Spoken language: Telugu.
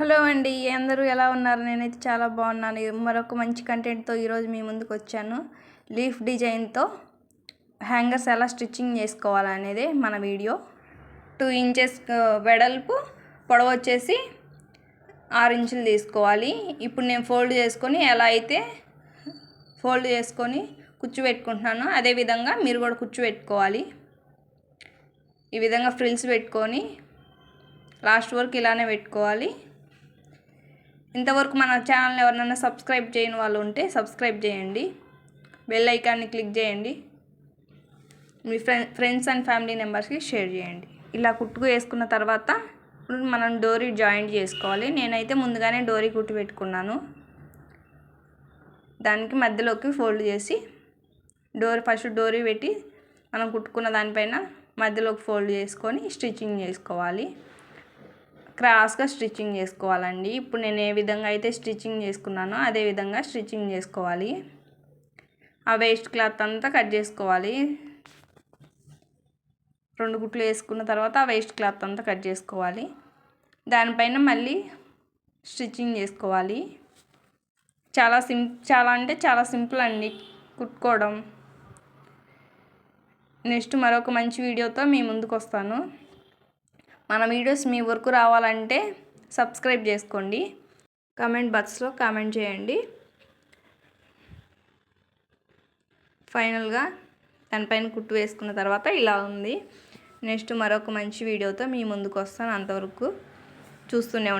హలో అండి అందరూ ఎలా ఉన్నారు? నేనైతే చాలా బాగున్నాను. మరొక మంచి కంటెంట్తో ఈరోజు మీ ముందుకు వచ్చాను. లీఫ్ డిజైన్తో హ్యాంగర్స్ ఎలా స్టిచ్చింగ్ చేసుకోవాలనేది మన వీడియో. టూ ఇంచెస్ వెడల్పు పొడవు వచ్చేసి ఆరు ఇంచులు తీసుకోవాలి. ఇప్పుడు నేను ఫోల్డ్ చేసుకొని ఎలా అయితే ఫోల్డ్ చేసుకొని కుచ్చు పెట్టుకుంటున్నానో అదేవిధంగా మీరు కూడా కుచ్చు పెట్టుకోవాలి ఈ విధంగా ఫ్రిల్స్ పెట్టుకొని లాస్ట్ వరకు ఇలానే పెట్టుకోవాలి. ఇంతవరకు మన ఛానల్ ఎవరినైనా సబ్స్క్రైబ్ చేయని వాళ్ళు ఉంటే సబ్స్క్రైబ్ చేయండి. బెల్ ఐకాన్ని క్లిక్ చేయండి. మీ ఫ్రెండ్స్ అండ్ ఫ్యామిలీ మెంబర్స్కి షేర్ చేయండి. ఇలా కుట్టుకు వేసుకున్న తర్వాత ఇప్పుడు మనం డోరీ జాయింట్ చేసుకోవాలి. నేనైతే ముందుగానే డోరీ కుట్టి పెట్టుకున్నాను. దానికి మధ్యలోకి ఫోల్డ్ చేసి డోరీ ఫస్ట్ డోరీ పెట్టి మనం కుట్టుకున్న దానిపైన మధ్యలోకి ఫోల్డ్ చేసుకొని స్టిచ్చింగ్ చేసుకోవాలి. క్రాస్గా స్టిచ్చింగ్ చేసుకోవాలండి. ఇప్పుడు నేను ఏ విధంగా అయితే స్టిచ్చింగ్ చేసుకున్నానో అదే విధంగా స్టిచ్చింగ్ చేసుకోవాలి. ఆ వేస్ట్ క్లాత్ అంతా కట్ చేసుకోవాలి. రెండు గుట్లు వేసుకున్న తర్వాత ఆ వేస్ట్ క్లాత్ అంతా కట్ చేసుకోవాలి. దానిపైన మళ్ళీ స్టిచ్చింగ్ చేసుకోవాలి. చాలా సిం చాలా అంటే చాలా సింపుల్ అండి కుట్టుకోవడం. నెక్స్ట్ మరొక మంచి వీడియోతో మీ ముందుకు వస్తాను మన వీడియోస్ మీ వరకు రావాలంటే సబ్స్క్రైబ్ చేసుకోండి. కామెంట్ బాక్స్లో కామెంట్ చేయండి. ఫైనల్గా దానిపైన కుట్టు వేసుకున్న తర్వాత ఇలా ఉంది. నెక్స్ట్ మరొక మంచి వీడియోతో మీ ముందుకు వస్తాను అంతవరకు. చూస్తూనే